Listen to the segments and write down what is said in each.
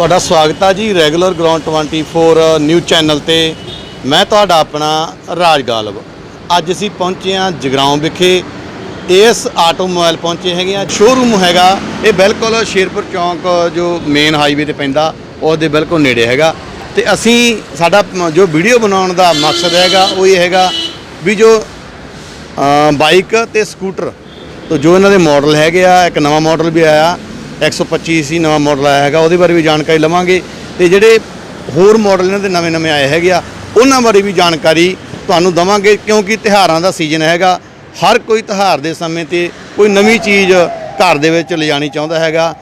ਤੁਹਾਡਾ ਸਵਾਗਤ ਆ ਜੀ ਰੈਗੂਲਰ ਗਰਾਊਂਡ 24 ਨਿਊਜ਼ ਚੈਨਲ ਤੇ। ਮੈਂ ਤੁਹਾਡਾ ਆਪਣਾ ਰਾਜ ਗਾਲਬ। ਅੱਜ ਅਸੀਂ ਪਹੁੰਚੇ ਹਾਂ ਜਗਰਾਉਂ ਵਿਖੇ। ਇਸ ਆਟੋਮੋਬਾਈਲ ਪਹੁੰਚੇ ਹੈਗੇ ਆ। ਸ਼ੋਰੂਮ ਹੈਗਾ। ਇਹ ਬਿਲਕੁਲ ਸ਼ੇਰਪੁਰ ਚੌਂਕ ਜੋ ਮੇਨ ਹਾਈਵੇ ਤੇ ਪੈਂਦਾ, ਉਹਦੇ ਬਿਲਕੁਲ ਨੇੜੇ ਹੈਗਾ। ਤੇ ਅਸੀਂ ਸਾਡਾ ਜੋ ਵੀਡੀਓ ਬਣਾਉਣ ਦਾ ਮਕਸਦ ਹੈਗਾ, ਉਹ ਇਹ ਹੈਗਾ ਵੀ ਜੋ ਬਾਈਕ ਤੇ ਸਕੂਟਰ ਤੋਂ ਜੋ ਇਹਨਾਂ ਦੇ ਮਾਡਲ ਹੈਗੇ ਆ, ਇੱਕ ਨਵਾਂ ਮਾਡਲ ਵੀ ਆਇਆ। 125 ਸੀ ਨਵਾਂ ਮਾਡਲ ਆਇਆ ਹੈਗਾ, ਉਹਦੇ ਬਾਰੇ ਵੀ ਜਾਣਕਾਰੀ ਲਵਾਂਗੇ। ਤੇ ਜਿਹੜੇ ਹੋਰ ਮਾਡਲ ਇਹਨਾਂ ਦੇ ਨਵੇਂ-ਨਵੇਂ ਆਏ ਹੈਗੇ ਆ, ਉਹਨਾਂ ਬਾਰੇ ਵੀ ਜਾਣਕਾਰੀ ਤੁਹਾਨੂੰ ਦਵਾਂਗੇ, ਕਿਉਂਕਿ ਤਿਹਾਰਾਂ ਦਾ ਸੀਜ਼ਨ ਹੈਗਾ। ਹਰ ਕੋਈ ਤਿਹਾਰ ਦੇ ਸਮੇਂ ਤੇ ਕੋਈ ਨਵੀਂ ਚੀਜ਼ ਘਰ ਦੇ ਵਿੱਚ ਲਿਜਾਣੀ ਚਾਹੁੰਦਾ ਹੈਗਾ,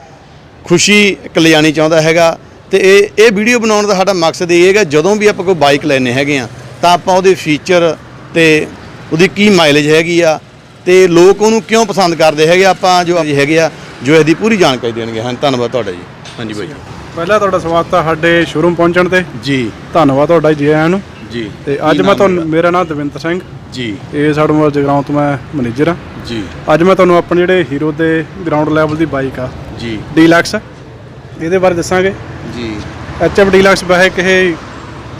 ਖੁਸ਼ੀ ਇੱਕ ਲਿਜਾਣੀ ਚਾਹੁੰਦਾ ਹੈਗਾ। ਤੇ ਇਹ ਇਹ ਵੀਡੀਓ ਬਣਾਉਣ ਦਾ ਸਾਡਾ ਮਕਸਦ ਇਹ ਹੈਗਾ, ਜਦੋਂ ਵੀ ਆਪਾਂ ਕੋਈ ਬਾਈਕ ਲੈਣੇ ਹੈਗੇ ਆ, ਤਾਂ ਆਪਾਂ ਉਹਦੇ ਫੀਚਰ ਤੇ ਉਹਦੀ ਕੀ ਮਾਈਲੇਜ ਹੈਗੀ ਆ, ਤੇ ਲੋਕ ਉਹਨੂੰ ਕਿਉਂ ਪਸੰਦ ਕਰਦੇ ਹੈਗੇ ਆਪਾਂ ਜੋ ਹੈਗੇ ਆ ਜੋ ਇਹਦੀ ਪੂਰੀ ਜਾਣਕਾਰੀ ਦੇਣਗੇ। ਹਾਂ ਧੰਨਵਾਦ ਤੁਹਾਡਾ ਜੀ। ਹਾਂਜੀ ਬਾਈ ਪਹਿਲਾਂ ਤੁਹਾਡਾ ਸਵਾਗਤ ਹੈ ਸਾਡੇ ਸ਼ੋਰੂਮ ਪਹੁੰਚਣ ਤੇ। ਜੀ। ਧੰਨਵਾਦ ਤੁਹਾਡਾ ਜੀ ਆਇਆਂ ਨੂੰ। ਜੀ। ਤੇ ਅੱਜ ਮੈਂ ਤੁਹਾਨੂੰ ਮੇਰਾ ਨਾਮ ਦਵਿੰਦਰ ਸਿੰਘ। ਜੀ। ਇਹ ਸਾਡੇ ਮੋਬਾਈਲ ਜਗਰਾਉਂ ਤੋਂ ਮੈਂ ਮੈਨੇਜਰ ਆ ਜੀ। ਅੱਜ ਮੈਂ ਤੁਹਾਨੂੰ ਆਪਣੇ ਜਿਹੜੇ ਹੀਰੋ ਦੇ ਗਰਾਊਂਡ ਲੈਵਲ ਦੀ ਬਾਈਕ ਆ ਜੀ। ਡੀਲਕਸ ਇਹਦੇ ਬਾਰੇ ਦੱਸਾਂਗੇ। ਜੀ। ਐਚਐਫ ਡੀਲਕਸ ਵੈਸੇ ਕਿਸੇ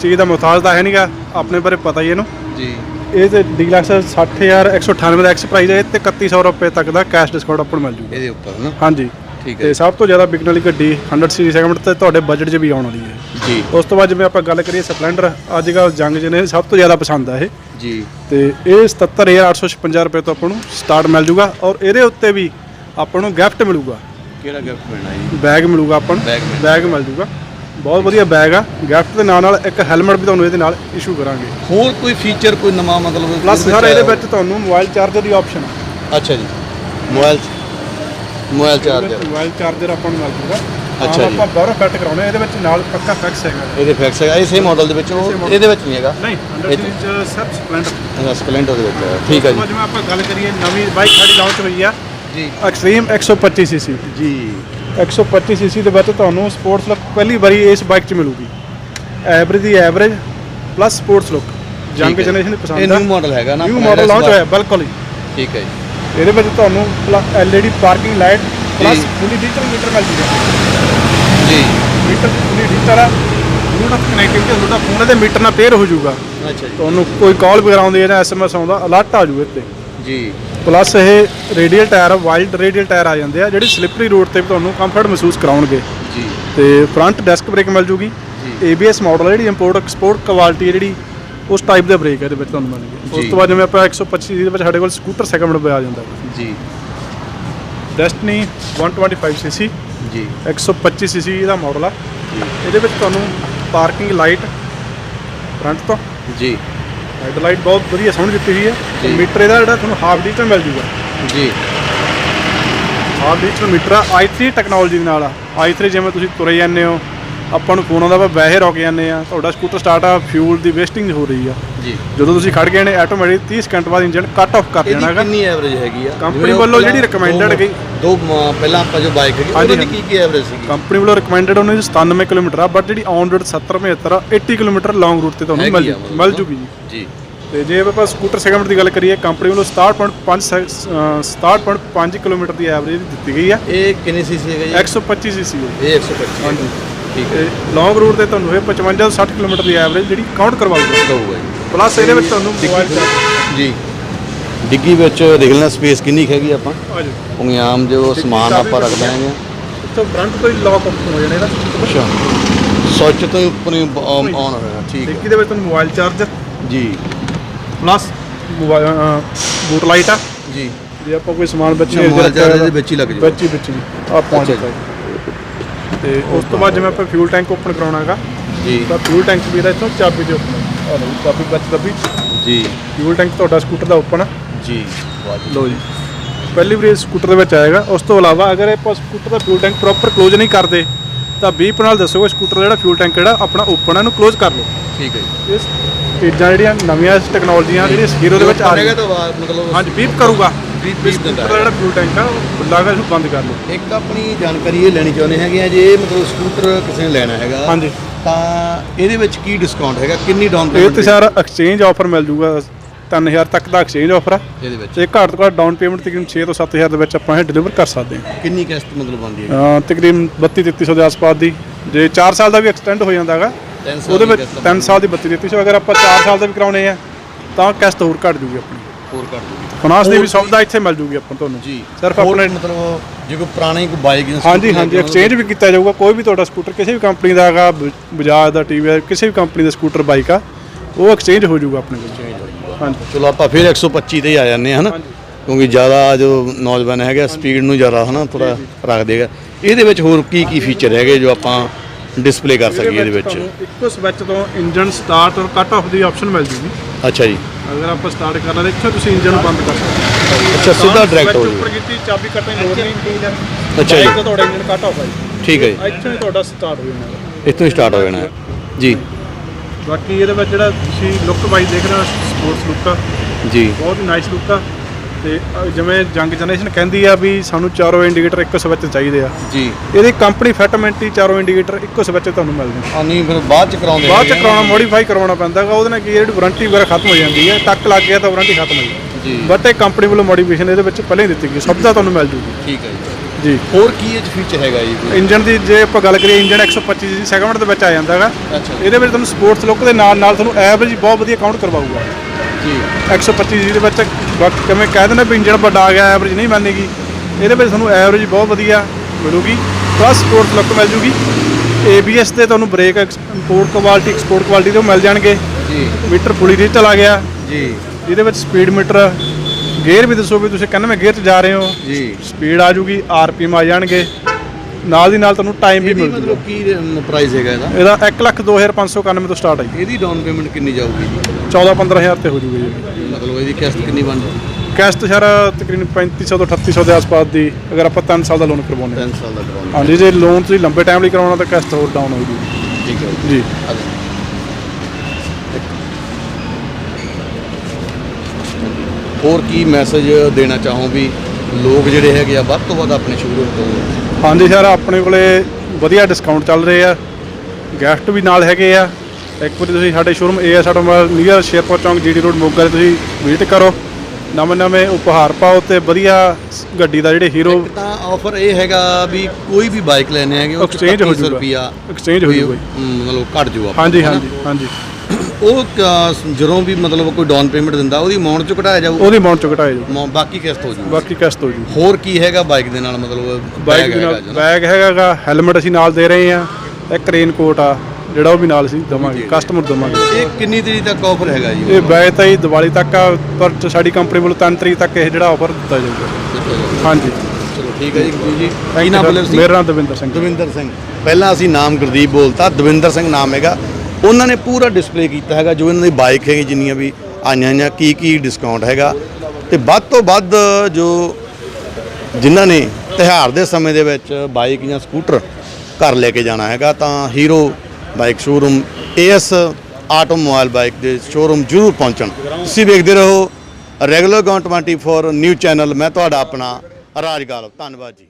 ਚੀਜ਼ ਦਾ ਮੁਹਤਾਜ ਤਾਂ ਹੈ ਨਹੀਂਗਾ ਆਪਣੇ ਬਾਰੇ ਪਤਾ ਹੀ ਇਹਨੂੰ। ਜੀ। ਇਹ ਤੇ ਡੀਲਕਸ 60198 ਦਾ ਐਕਸ ਪ੍ਰਾਈਸ ਹੈ ਤੇ 3100 ਰੁਪਏ ਤੱਕ ਦਾ ਕੈਸ਼ ਡਿਸਕਾਊਂਟ ਆਪਾਂ ਨੂੰ ਮਿਲ ਜੂਗਾ। ਇਹਦੇ ਉੱਪਰ ਨਾ? ਹਾਂਜੀ। ਠੀਕ ਹੈ। ਤੇ ਸਭ ਤੋਂ ਜ਼ਿਆਦਾ ਵਿਕਣ ਵਾਲੀ ਗੱਡੀ 100 ਸੀਰੀ ਸੈਗਮੈਂਟ ਤੇ ਤੁਹਾਡੇ ਬਜਟ 'ਚ ਵੀ ਆਉਣ ਵਾਲੀ ਹੈ। ਜੀ। ਉਸ ਤੋਂ ਬਾਅਦ ਜਿਵੇਂ ਆਪਾਂ ਗੱਲ ਕਰੀਏ ਸਪਲੈਂਡਰ ਅੱਜ ਕੱਲ੍ਹ ਜੰਗ ਨੇ ਸਭ ਤੋਂ ਜ਼ਿਆਦਾ ਪਸੰਦ ਆ ਇਹ। ਜੀ। ਤੇ ਇਹ 77856 ਰੁਪਏ ਤੋਂ ਆਪਾਂ ਨੂੰ ਸਟਾਰਟ ਮਿਲ ਜੂਗਾ ਔਰ ਇਹਦੇ ਉੱਤੇ ਵੀ ਆਪਾਂ ਨੂੰ ਗਿਫਟ ਮਿਲੂਗਾ। ਕਿਹੜਾ ਗਿਫਟ ਮਿਲਣਾ ਜੀ? ਬੈਗ ਮਿਲੂਗਾ ਆਪਾਂ ਨੂੰ। ਬੈਗ ਮਿਲ ਜੂਗਾ। ਬਹੁਤ ਵਧੀਆ ਬੈਗ ਆ। ਗਿਫਟ ਦੇ ਨਾਲ ਨਾਲ ਇੱਕ ਹੈਲਮਟ ਵੀ ਤੁਹਾਨੂੰ ਇਹਦੇ ਨਾਲ ਇਸ਼ੂ ਕਰਾਂਗੇ। ਹੋਰ ਕੋਈ ਫੀਚਰ ਕੋਈ ਨਵਾਂ ਮਤਲਬ ਪਲੱਸ ਸਰ ਇਹਦੇ ਵਿੱਚ ਤੁਹਾਨੂੰ ਮੋਬਾਈਲ ਚਾਰਜਰ ਦੀ ਆਪਸ਼ਨ ਆ। ਅੱਛਾ ਜੀ। Mobile mobile charger mobile charger ਆਪਾਂ ਨੂੰ ਮਿਲ ਜੂਗਾ। ਅੱਛਾ ਜੀ। ਆਪਾਂ ਬਾਹਰੋਂ ਫਿੱਟ ਕਰਾਉਣੇ ਇਹਦੇ ਵਿੱਚ ਨਾਲ ਪੱਕਾ ਫਿਕਸ ਹੈਗਾ। ਇਹਦੇ ਫਿਕਸ ਹੈਗਾ। ਇਸੇ ਮਾਡਲ ਦੇ ਵਿੱਚ ਉਹ। ਇਹਦੇ ਵਿੱਚ ਨਹੀਂ ਹੈਗਾ। ਨਹੀਂ 100 ਇਹ- ਸੀਰੀਜ਼ ਸਿਰਫ ਸਪਲੈਂਡਰ ਅੱਛਾ ਸਪਲੈਂਡਰ ਦੇ ਵਿੱਚ ਹੈ। ਠੀਕ ਹੈ ਜੀ। ਜਿਵੇਂ ਆਪਾਂ ਗੱਲ ਕਰੀਏ ਨਵੀਂ ਬਾਈਕ ਸਾਡੀ ਲਾਂਚ ਹੋਈ ਆ। ਜੀ। ਐਕਸਟ੍ਰੀਮ 125 ਸੀਸੀ ਜੀ। 125 ਸੀਸੀ ਦੇ ਵਿੱਚ ਤੁਹਾਨੂੰ ਸਪੋਰਟਸ ਲੁੱਕ ਪਹਿਲੀ ਵਾਰੀ ਇਸ ਬਾਈਕ 'ਚ ਮਿਲੂਗੀ। ਐਵਰੇਜ ਦੀ average plus sports look young. Generation ਦੀ ਇਹ ਪਸੰਦ ਆ। ਨਿਊ ਮਾਡਲ ਹੈਗਾ ਨਾ ਨਿਊ ਮਾਡਲ ਲਾਂਚ ਹੋਇਆ ਬਿਲਕੁਲ। ਠੀਕ ਹੈ ਜੀ। ਇਹਦੇ ਵਿੱਚ ਤੁਹਾਨੂੰ LED parking light plus. Fully digital meter ਮਿਲ ਜੂਗਾ ਜੀ। ਮੀਟਰ ਫੁੱਲੀ ਡਿਜੀਟਲ ਆ। ਬਲੂਟੁੱਥ ਕਨੈਕਟੀਵਿਟੀ ਤੁਹਾਡਾ ਫੋਨ ਦੇ ਮੀਟਰ ਨਾਲ ਪੇਅਰ ਹੋ ਜਾਊਗਾ। ਅੱਛਾ ਜੀ। ਤੁਹਾਨੂੰ ਕੋਈ ਕਾਲ ਵਗੈਰਾ ਆਉਂਦੀ ਹੈ ਜਾਂ ਐਸਐਮਐਸ ਆਉਂਦਾ ਅਲਰਟ ਆ ਜਾਊਗਾ ਇੱਥੇ। ਜੀ। ਪਲੱਸ ਇਹ radial tyre wild radial tyre ਆ ਜਾਂਦੇ ਆ ਜਿਹੜੀ ਸਲਿੱਪਰੀ ਰੋਡ ਤੇ ਵੀ ਤੁਹਾਨੂੰ ਕੰਫਰਟ ਮਹਿਸੂਸ ਕਰਾਉਣਗੇ। ਜੀ। ਤੇ ਫਰੰਟ ਡੈਸਕ ਬ੍ਰੇਕ ਮਿਲ ਜੂਗੀ। ਜੀ। ABS ਮਾਡਲ ਹੈ ਜਿਹੜੀ ਇੰਪੋਰਟ ਐਕਸਪੋਰਟ ਕੁਆਲਿਟੀ ਹੈ ਜਿਹੜੀ ਉਸ ਟਾਈਪ ਦੇ ਬ੍ਰੇਕ ਹੈ ਇਹਦੇ ਵਿੱਚ ਤੁਹਾਨੂੰ ਮਿਲਣਗੇ। ਉਸ। ਤੋਂ ਬਾਅਦ ਜਿਵੇਂ ਆਪਾਂ 125 ਦੇ ਵਿੱਚ ਸਾਡੇ ਕੋਲ ਸਕੂਟਰ ਸੈਗਮੈਂਟ ਵੀ ਆ ਜਾਂਦਾ। ਜੀ। Destini 125 CC. ਜੀ। 125 ਸੀਸੀ ਦਾ ਮਾਡਲ ਆ। ਜੀ। ਇਹਦੇ ਵਿੱਚ ਤੁਹਾਨੂੰ ਪਾਰਕਿੰਗ ਲਾਈਟ ਫਰੰਟ ਤੋਂ। ਜੀ। ਹੈਡ ਲਾਈਟ ਬਹੁਤ ਵਧੀਆ ਸੋਹਣੀ ਦਿੱਤੀ ਹੋਈ ਹੈ। ਮੀਟਰ ਇਹਦਾ ਜਿਹੜਾ ਤੁਹਾਨੂੰ ਹਾਫ ਡਿਜੀਟਲ ਮਿਲ ਜੂਗਾ। ਜੀ। ਹਾਫ ਡਿਜੀਟਲ ਮੀਟਰ ਆ i3 ਟੈਕਨੋਲੋਜੀ ਦੇ ਨਾਲ ਆ। i3 ਜਿਵੇਂ ਤੁਸੀਂ ਤੁਰੇ ਜਾਂਦੇ ਹੋ ਆਪਾਂ ਨੂੰ ਫੋਨ ਆਉਂਦਾ ਵਾ ਵੈਸੇ ਰੁਕ ਜਾਂਦੇ ਆ। ਤੁਹਾਡਾ ਸਕੂਟਰ ਸਟਾਰਟ ਆ ਫਿਊਲ ਦੀ ਵੇਸਟਿੰਗ ਹੋ ਰਹੀ ਆ। ਜੀ। ਜਦੋਂ ਤੁਸੀਂ ਖੜ ਗਏ ਨੇ ਆਟੋਮੈਟਿਕ 30 ਸਕਿੰਟ ਬਾਅਦ ਇੰਜਨ ਕੱਟ ਆਫ ਕਰ ਦੇਣਾ ਹੈਗਾ। ਕਿੰਨੀ ਐਵਰੇਜ ਹੈਗੀ ਆ? Company ਜਿਵੇਂ ਉਹ ਵੱਲੋਂ ਪਹਿਲਾਂ ਜਿਹੜੀ recommended ਦੋ- ਗਈ। ਦੋ ਪਹਿਲਾਂ ਆਪਾਂ ਜੋ ਬਾਈਕ ਹੈਗੀ ਹਾਂਜੀ, ਉਹਦੀ ਕੀ ਕੀ ਐਵਰੇਜ ਸੀਗੀ? ਕੰਪਨੀ ਵੱਲੋਂ ਰეკਮੈਂਡਡ ਉਹਨਾਂ ਦੀ 97 ਕਿਲੋਮੀਟਰ ਆ ਬਟ ਜਿਹੜੀ ਔਨ ਰੋਡ 70 75 ਆ 80 ਕਿਲੋਮੀਟਰ ਲੌਂਗ ਰੂਟ ਤੇ ਤੁਹਾਨੂੰ ਮਿਲ ਆ ਮਤਲਬ ਮਿਲ? ਜੂਗੀ ਜੀ। ਜੀ। ਤੇ ਜੇ ਆਪਾਂ ਸਕੂਟਰ ਸੈਗਮੈਂਟ ਦੀ ਗੱਲ ਕਰੀਏ ਕੰਪਨੀ ਵੱਲੋਂ 67.5 ਸੈ- ਅਹ 67.5 ਕਿਲੋਮੀਟਰ ਦੀ ਐਵਰੇਜ ਦਿੱਤੀ ਗਈ ਆ। ਇਹ ਕਿੰਨੀ ਸੀਸੀ ਹੈਗਾ ਜੀ? 125 ਸੀਸੀ ਹੈ। ਇਹ 125 ਹਾਂਜੀ। ਠੀਕ ਹੈ। ਤੇ ਲੌਂਗ ਰੂਟ ਤੇ ਤੁਹਾਨੂੰ ਇਹ 55 ਤੋਂ 60 ਕਿਲੋਮੀਟਰ ਦੀ ਐਵਰੇਜ ਜਿਹੜੀ ਕਾਊਂਟ ਕਰਵਾਊਗਾ। ਦਊਗਾ ਜੀ। ਪਲੱਸ ਇਹਦੇ ਵਿੱਚ ਤੁਹਾਨੂੰ ਜੀ। ਡਿੱਗੀ ਵਿੱਚ ਦੇਖ ਲੈਣਾ ਸਪੇਸ ਕਿੰਨੀ ਕੁ ਹੈਗੀ ਆਪਾਂ। ਆ ਜਾਓ। ਉਹ ਆਮ ਜੋ ਸਮਾਨ ਆਪਾਂ ਰੱਖ। ਦਾਂਗੇ ਇੱਥੋਂ ਫਰੰਟ ਤੋਂ ਹੀ ਲੌਕ ਹੋ ਜਾਣਾ ਇਹਦਾ ਅੱਛਾ। ਸੁੱਚ ਤੋਂ ਹੀ ਉੱਪਰ ਹੀ ਆਨ ਹੋਇਆ ਠੀਕ ਹੈ। ਡਿੱਗੀ ਦੇ ਵਿੱਚ ਤੁਹਾਨੂੰ ਮੋਬਾਈਲ ਚਾਰਜਰ ਜੀ। ਪਲੱਸ ਬੂਟ ਲਾਈਟ ਆ। ਜੀ। ਜੇ ਆਪਾਂ ਕੋਈ ਸਮਾਨ ਬੱਚੇ ਦੇ ਵਿੱਚ ਹੀ ਲੱਗ ਹੀ ਵਿੱਚ ਹੀ। ਆ ਪਹੁੰਚ ਜਾਊਗਾ ਤੇ ਉਸ ਤੋਂ ਬਾਅਦ ਜਿਵੇਂ ਆਪਾਂ ਫਿਊਲ ਟੈਂਕ ਓਪਨ ਕਰਾਉਣਾ ਹੈਗਾ ਜੀ। ਤਾਂ ਫਿਊਲ ਟੈਂਕ ਵੀ ਇਹਦਾ ਇੱਥੋਂ ਚਾਬੀ ਦੇ ਓਪਨ ਆ ਲਓ ਚਾਬੀ ਵਿੱਚ ਦੱਬੀ ਜੀ। ਫਿਊਲ ਟੈਂਕ ਤੁਹਾਡਾ ਸਕੂਟਰ ਦਾ ਓਪਨ ਆ। ਜੀ। ਲਓ ਜੀ। ਪਹਿਲੀ ਵਾਰੀ ਸਕੂਟਰ ਦੇ ਵਿੱਚ ਆਏਗਾ। ਉਸ ਤੋਂ ਇਲਾਵਾ ਅਗਰ ਆਪਾਂ ਸਕੂਟਰ ਦਾ ਫਿਊਲ ਟੈਂਕ ਪ੍ਰੋਪਰ ਕਲੋਜ਼ ਨਹੀਂ ਕਰਦੇ ਤਾਂ ਬੀਪ ਨਾਲ ਦੱਸੋਗੇ ਸਕੂਟਰ ਦਾ ਜਿਹੜਾ ਫਿਊਲ ਟੈਂਕ ਜਿਹੜਾ ਆਪਣਾ ਓਪਨ ਹੈ ਇਹਨੂੰ ਕਲੋਜ਼ ਕਰ ਲਓ। ਠੀਕ ਹੈ ਜੀ। ਇਸ ਚੀਜ਼ਾਂ ਜਿਹੜੀਆਂ ਨਵੀਆਂ ਟੈਕਨੋਲੋਜੀਆਂ ਜਿਹੜੀਆਂ ਹੀਰੋ ਦੇ ਵਿੱਚ ਆ ਰਹੀਆਂ। ਮਤਲਬ ਹਾਂਜੀ ਬੀਪ ਕਰੂਗਾ। ਬੀਪ ਵੀ ਬੀਪ ਦਿੰਦਾ ਸਕੂਟਰ ਦਾ ਜਿਹੜਾ ਫਿਊਲ ਟੈਂਕ ਆ ਉਹ ਖੁੱਲ੍ਹਾ ਗਾ ਇਹਨੂੰ ਬੰਦ ਕਰ ਲਓ। ਇੱਕ ਆਪਣੀ ਜਾਣਕਾਰੀ ਇਹ ਲੈਣੀ ਚਾਹੁੰਦੇ ਹੈਗੇ ਆ ਜੇ ਮਤਲਬ ਸਕੂਟਰ ਕਿਸੇ ਨੇ ਲੈਣਾ ਹੈਗਾ ਹਾਂਜੀ। ਤਾਂ ਇਹਦੇ ਵਿੱਚ ਕੀ ਡਿਸਕਾਊਂਟ ਹੈਗਾ? ਕਿੰਨੀ ਡਾਊਨ ਇਹ ਪੇਮੈਂਟ ਤੇ ਸਰ ਐਕਸਚੇਂਜ ਆਫਰ ਮਿਲ ਜੂਗਾ 3000 ਤੱਕ ਦਾ ਐਕਸਚੇਂਜ ਆਫਰ ਆ। ਇਹਦੇ ਵਿੱਚ? ਤੇ ਘੱਟ ਤੋਂ ਘੱਟ ਡਾਊਨ ਪੇਮੈਂਟ ਤਕਰੀਬਨ 6 ਤੋਂ 7000 ਦੇ ਵਿੱਚ ਆਪਾਂ ਇਹ ਡਿਲੀਵਰ ਕਰ ਸਕਦੇ ਹਾਂ। ਕਿੰਨੀ ਕਿਸ਼ਤ ਮਤਲਬ ਬਣਦੀ ਹੈ ਅਹ ਤਕਰੀਬਨ 32 3300 ਦੇ ਆਸ-ਪਾਸ ਦੀ। ਜੇ 4 ਸਾਲ ਦਾ ਵੀ ਐਕਸਟੈਂਡ ਹੋ ਜਾਂਦਾ ਹੈਗਾ ਤਿੰਨ ਸਾਲ ਉਹਦੇ ਦੀ ਵਿੱਚ ਕਿਸ਼ਤ 3 ਸਾਲ ਦੀ 32 3300 ਅਗਰ ਆਪਾਂ 4 ਸਾਲ ਦਾ ਵੀ ਕਰਾਉਣੇ ਆ ਤਾਂ ਕਿਸ਼ਤ ਹੋਰ ਘੱਟ ਜੂਗੀ ਆਪਣੀ। ਹੋਰ ਕਰ ਦੂੰਗੀ ਫਾਈਨਾਂਸ ਦੀ ਵੀ ਸੁਵਿਧਾ ਇੱਥੇ ਮਿਲ ਜੂਗੀ ਆਪਾਂ ਤੁਹਾਨੂੰ। ਜੀ ਸਿਰਫ ਹੋਰ ਆਪਣੇ ਮਤਲਬ ਜੇ ਕੋਈ ਪੁਰਾਣੀ ਕੋਈ ਬਾਈਕ ਜਾਂ ਹਾਂਜੀ ਹਾਂਜੀ ਐਕਸਚੇਂਜ ਵੀ ਕੀਤਾ ਜਾਊਗਾ ਕੋਈ ਵੀ ਤੁਹਾਡਾ ਸਕੂਟਰ ਕਿਸੇ ਵੀ ਕੰਪਨੀ ਦਾ ਹੈਗਾ ਬ- ਬਜਾਜ ਦਾ ਟੀਵੀ ਕਿਸੇ ਵੀ ਕੰਪਨੀ ਦਾ ਸਕੂਟਰ ਬਾਈਕ ਆ ਉਹ ਐਕਸਚੇਂਜ ਹੋ ਜਾਊਗਾ ਆਪਣੇ ਕੋਲ। ਹਾਂਜੀ। ਚਲੋ ਆਪਾਂ ਫਿਰ 125 ਤੇ ਹੀ ਆ ਜਾਂਦੇ ਹਾਂ ਹਨਾ? ਕਿਉਂਕਿ ਜ਼ਿਆਦਾ ਜੋ ਨੌਜਵਾਨ ਹੈਗੇ ਸਪੀਡ ਨੂੰ ਜ਼ਿਆਦਾ ਹਨਾ ਥੋੜਾ ਰੱਖਦੇ ਹੈਗਾ ਇਹਦੇ ਵਿੱਚ ਹੋਰ ਕੀ ਕੀ ਫੀਚਰ ਹੈਗੇ ਜੋ ਆਪਾਂ ਡਿਸਪਲੇ ਕਰ ਸਕੀਏ ਇਹਦੇ ਵਿੱਚ ਤੁਹਾਨੂੰ ਇੱਕੋ ਸਵਿਚ ਤੋਂ ਇੰਜਨ ਸਟਾਰਟ ਔਰ ਕੱਟ ਆਫ ਦੀ ਆਪਸ਼ਨ ਮਿਲ ਜੂਗੀ। ਅੱਛਾ ਜੀ। ਅਗਰ ਆਪਾਂ ਸਟਾਰਟ ਕਰ ਲੈਂਦੇ ਇੱਥੋਂ ਤੁਸੀਂ ਇੰਜਨ ਨੂੰ ਬੰਦ ਕਰ ਸਕਦੇ ਅੱਛਾ ਸਿੱਧਾ ਡਾਇਰੈਕਟ ਹੋ ਉੱਪਰ ਜਾਊਗਾ ਕੀਤੀ ਚਾਬੀ ਕੱਟਣ ਦੀ ਲੋੜ ਨਹੀਂ। ਅੱਛਾ ਜੀ। ਦਾ ਤੁਹਾਡਾ ਇੰਜਨ ਕੱਟ ਆਫ ਹੈ ਠੀਕ ਹੈ ਜੀ। ਇੱਥੋਂ ਤੁਹਾਡਾ ਸਟਾਰਟ ਹੋ ਜਾਣਾ। ਇੱਥੋਂ ਹੀ ਸਟਾਰਟ ਹੋ ਜਾਣਾ ਹੈ। ਜੀ। ਬਾਕੀ ਇਹਦੇ ਵਿੱਚ ਜਿਹੜਾ ਤੁਸੀਂ ਲੁੱਕ ਵਾਈਜ਼ ਦੇਖ ਰਹੇ ਹੋ ਸਪੋਰਟਸ ਲੁੱਕ ਆ। ਜੀ। ਬਹੁਤ ਹੀ ਨਾਈਸ ਲੁੱਕ ਆ। ਤੇ ਅ, ਜਿਵੇਂ ਜੰਗ ਜਨਰੇਸ਼ਨ ਕਹਿੰਦੀ ਆ ਵੀ ਸਾਨੂੰ ਚਾਰੋਂ ਇੰਡੀਕੇਟਰ ਇੱਕੋ ਸਵਿਚ ਚਾਹੀਦੇ ਆ। ਜੀ। ਇਹਦੀ ਕੰਪਨੀ ਫਿਟਮੈਂਟ ਹੀ ਚਾਰੋਂ ਇੰਡੀਕੇਟਰ ਇੱਕੋ ਸਵਿਚ ਤੁਹਾਨੂੰ ਮਿਲਦੇ ਆ। ਆ ਨਹੀਂ ਫਿਰ ਬਾਅਦ ਚ ਕਰਾਉਂਦੇ ਬਾਅਦ ਚ ਹੈਗੇ ਆ। ਕਰਾਉਣਾ ਮੋਡੀਫਾਈ ਕਰਵਾਉਣਾ ਪੈਂਦਾ ਹੈਗਾ ਉਹਦੇ ਨਾਲ ਕੀ ਹੈ, ਜਿਹੜੀ ਵਾਰੰਟੀ ਵਗੈਰਾ ਖਤਮ ਹੋ ਜਾਂਦੀ ਹੈ ਟੱਕ ਲੱਗ ਗਿਆ ਤਾਂ ਵਾਰੰਟੀ ਖਤਮ ਹੋ ਜਾਂਦੀ ਜੀ। ਬਟ ਇਹ ਕੰਪਨੀ ਵੱਲੋਂ ਮੋਡੀਫਿਕੇਸ਼ਨ ਇਹਦੇ ਵਿੱਚ ਪਹਿਲਾਂ ਹੀ ਦਿੱਤੀ ਗਈ ਸਭ ਦਾ ਤੁਹਾਨੂੰ ਮਿਲ ਜੂਗੀ। ਠੀਕ ਹੈ ਜੀ। ਜੀ। ਹੋਰ ਕੀ ਇਹ ਚ ਫੀਚਰ ਹੈਗਾ ਜੀ? ਕੋਈ? ਇੰਜਨ ਦੀ ਜੇ ਆਪਾਂ ਗੱਲ ਕਰੀਏ ਇੰਜਨ 125 ਜੀ ਸੈਕਿੰਡ ਦੇ ਵਿੱਚ ਆ ਜਾਂਦਾ ਹੈਗਾ। ਅੱਛਾ। ਇਹਦੇ ਵਿੱਚ ਤੁਹਾਨੂੰ ਸਪੋਰਟਸ ਲੁੱਕ ਦੇ ਨਾਲ ਨਾਲ ਤੁਹਾਨੂੰ ਐਵਰੇਜ ਬਹੁਤ ਵਧੀਆ ਕਾਊਂਟ ਕਰਵਾਊਗਾ। ਜੀ। 125 ਜੀ ਦੇ ਵਿੱਚ ਬਾਕੀ ਕਿਵੇਂ ਕਹਿ ਦਿੰਦੇ ਵੀ ਇੰਜਨ ਵੱਡਾ ਆ ਗਿਆ ਐਵਰੇਜ ਨਹੀਂ ਬਣੇਗੀ ਇਹਦੇ ਵਿੱਚ ਤੁਹਾਨੂੰ ਐਵਰੇਜ ਬਹੁਤ ਵਧੀਆ ਮਿਲੂਗੀ। ਪਲੱਸ ਸਪੋਰਟਸ ਲੁੱਕ ਮਿਲ ਜੂਗੀ। ABS ਤੇ ਤੁਹਾਨੂੰ brake import quality export quality ਦੇ ਮਿਲ ਜਾਣਗੇ। ਜੀ। ਮੀਟਰ ਪੁਲੀ ਡਿਜੀਟਲ ਆ ਗਿਆ। ਜੀ। ਇਹਦੇ ਵਿੱਚ ਸਪੀਡ ਮੀਟਰ ਗੇਅਰ ਵੀ ਦੱਸੋ ਵੀ ਤੁਸੀਂ 91 ਗੇਅਰ 'ਚ ਜਾ ਰਹੇ ਹੋ। ਜੀ। ਸਪੀਡ ਆ ਜੂਗੀ ਆਰਪੀਐਮ ਆ ਜਾਣਗੇ। ਨਾਲ ਦੀ ਨਾਲ ਤੁਹਾਨੂੰ ਟਾਈਮ ਵੀ ਇਹਦੀ ਮਿਲ ਜੂਗਾ। ਮਤਲਬ ਕੀ ਪ੍ਰਾਈਸ ਹੈਗਾ ਇਹਦਾ? ਇਹਦਾ 1,02,591 ਤੋਂ ਸਟਾਰਟ ਹੈ ਇਹਦੀ ਡਾਊਨ ਪੇਮੈਂਟ ਕਿੰਨੀ ਜਾਊਗੀ ਜੀ? 14-15000 ਤੇ ਹੋ ਜੂਗੀ ਜੀ। ਮਤਲਬ ਇਹਦੀ ਕਿਸ਼ਤ ਕਿੰਨੀ ਬਣ ਜਾਊਗੀ ਕੈਸਟ ਸ਼ਰ ਤਕਰੀਬਨ 3500 ਤੋਂ 3800 ਦੇ ਆਸ-ਪਾਸ ਦੀ ਅਗਰ ਆਪਾਂ 3 ਸਾਲ ਦਾ ਲੋਨ ਕਰਵਾਉਂਦੇ ਹਾਂ। 3 ਸਾਲ ਦਾ ਕਰਾਉਣਾ ਹਾਂਜੀ ਜੇ ਲੋਨ ਤੁਸੀਂ ਲੰਬੇ ਟਾਈਮ ਲਈ ਕਰਾਉਣਾ ਤਾਂ ਕੈਸਟ ਹੋਰ ਡਾਊਨ ਹੋ ਜੂਗੀ ਠੀਕ ਹੈ ਜੀ। ਜੀ। ਹੋਰ ਕੀ ਮੈਸੇਜ ਦੇਣਾ ਚਾਹੋ ਵੀ ਲੋਕ ਜਿਹੜੇ ਹੈਗੇ ਆ ਵੱਧ ਤੋਂ ਵੱਧ ਆਪਣੇ ਸ਼ੋਰੂਮ ਤੋਂ। ਹਾਂਜੀ ਸਰ ਆਪਣੇ ਕੋਲੇ ਵਧੀਆ ਡਿਸਕਾਊਂਟ ਚੱਲ ਰਹੇ ਆ। ਗੈਸਟ ਵੀ ਨਾਲ ਹੈਗੇ ਆ। ਇੱਕ ਵਾਰੀ ਤੁਸੀਂ ਸਾਡੇ showroom AS automobile near Sherpur Chowk GD road Moga ਤੇ ਤੁਸੀਂ ਵਿਜ਼ਿਟ ਕਰੋ। ਨਵੇਂ ਨਵੇਂ ਉਪਹਾਰ ਪਾਓ ਤੇ ਵਧੀਆ ਗੱਡੀ ਦਾ ਜਿਹੜੇ ਹੀਰੋ ਇੱਕ ਤਾਂ ਆਫਰ ਇਹ ਹੈਗਾ ਵੀ ਕੋਈ ਵੀ ਬਾਈਕ ਲੈਣੇ ਹੈਗੇ ਉਹ ਐਕਸਚੇਂਜ ਹੋ 25 ਜੂਗਾ। ਰੁਪਿਆ ਐਕਸਚੇਂਜ ਹੋ ਜੂਗਾ ਜੀ। ਮਤਲਬ ਘਟ ਜੂ ਆਪਾਂ ਹਾਂਜੀ? ਹਾਂਜੀ ਹਾਂਜੀ। ਉਹ ਕ- ਜਦੋਂ ਵੀ ਮਤਲਬ ਕੋਈ ਡਾਊਨ ਪੇਮੈਂਟ ਦਿੰਦਾ ਉਹਦੀ ਅਮਾਉਂਟ ਚ ਘਟਾਇਆ ਜਾਊ? ਉਹਦੀ ਅਮਾਉਂਟ ਚ ਘਟਾਏ ਜੋ amount ਬਾਕੀ ਕਿਸ਼ਤ ਹੋ ਜੂ ਬਾਕੀ ਕਿਸ਼ਤ ਹੋ ਜੂ ਹੋਰ ਕੀ ਹੈਗਾ ਬਾਈਕ ਦੇ ਨਾਲ ਮਤਲਬ ਬਾਈਕ ਦੇ ਨਾਲ? ਬੈਗ ਹੈਗਾਗਾ ਹੈਲਮਟ ਅਸੀਂ ਨਾਲ ਦੇ ਰਹੇ ਆ ਇੱਕ ਰੇਨ ਕੋਟ ਆ ਜਿਹੜਾ ਉਹ ਵੀ ਨਾਲ ਅਸੀਂ ਦਵਾਂਗੇ ਕਸਟਮਰ ਦਵਾਂਗੇ। ਇਹ ਕਿੰਨੀ ਤਰੀਕ ਤੱਕ ਆਫਰ ਹੈਗਾ ਜੀ? ਇਹ ਬੈਗ ਤਾਂ ਹੀ ਦੀਵਾਲੀ ਤੱਕ ਆ ਪਰ ਸਾਡੀ ਕੰਪਨੀ ਵੱਲੋਂ 3 ਤਰੀਕ ਤੱਕ ਇਹ ਜਿਹੜਾ ਆਫਰ ਦਿੱਤਾ ਜਾਊਗਾ। ਹਾਂਜੀ। ਚਲੋ ਠੀਕ ਹੈ ਜੀ ਗੁਰੂ ਜੀ। ਕੀ ਨਾਮ ਬੋਲੇ ਤੁਸੀਂ ਮੇਰਾ ਨਾਮ ਦਵਿੰਦਰ ਸਿੰਘ ਦਵਿੰਦਰ ਸਿੰਘ। ਪਹਿਲਾਂ ਅਸੀਂ ਨਾਮ ਗੁਰਦੀਪ ਬੋਲਤਾ ਦਵਿੰਦਰ ਸਿੰਘ ਨਾਮ ਹੈਗਾ। ਉਹਨਾਂ ਨੇ ਪੂਰਾ ਡਿਸਪਲੇ ਕੀਤਾ ਹੈਗਾ, ਜੋ ਇਹਨਾਂ ਦੀ ਬਾਈਕ ਹੈਗੀ, ਜਿੰਨੀਆਂ ਵੀ ਆਈਆਂ ਆਈਆਂ ਕੀ ਕੀ ਡਿਸਕਾਊਂਟ ਹੈਗਾ। ਤੇ ਵੱਧ ਤੋਂ ਵੱਧ ਜੋ ਜਿਨ੍ਹਾਂ ਨੇ ਤਿਉਹਾਰ ਦੇ ਸਮੇਂ ਦੇ ਵਿੱਚ ਬਾਈਕ ਜਾਂ ਸਕੂਟਰ ਘਰ ਲੈ ਕੇ ਜਾਣਾ ਹੈਗਾ, ਤਾਂ Hero bike showroom AS automobile bike ਦੇ ਸ਼ੋਰੂਮ ਜ਼ਰੂਰ ਪਹੁੰਚਣ। ਤੁਸੀਂ ਵੇਖਦੇ ਰਹੋ ਰੈਗੂਲਰ ਗੌਨ 24 ਨਿਊ ਚੈਨਲ ਮੈਂ ਤੁਹਾਡਾ ਆਪਣਾ ਰਾਜ ਗਾਲਵ। ਧੰਨਵਾਦ ਜੀ।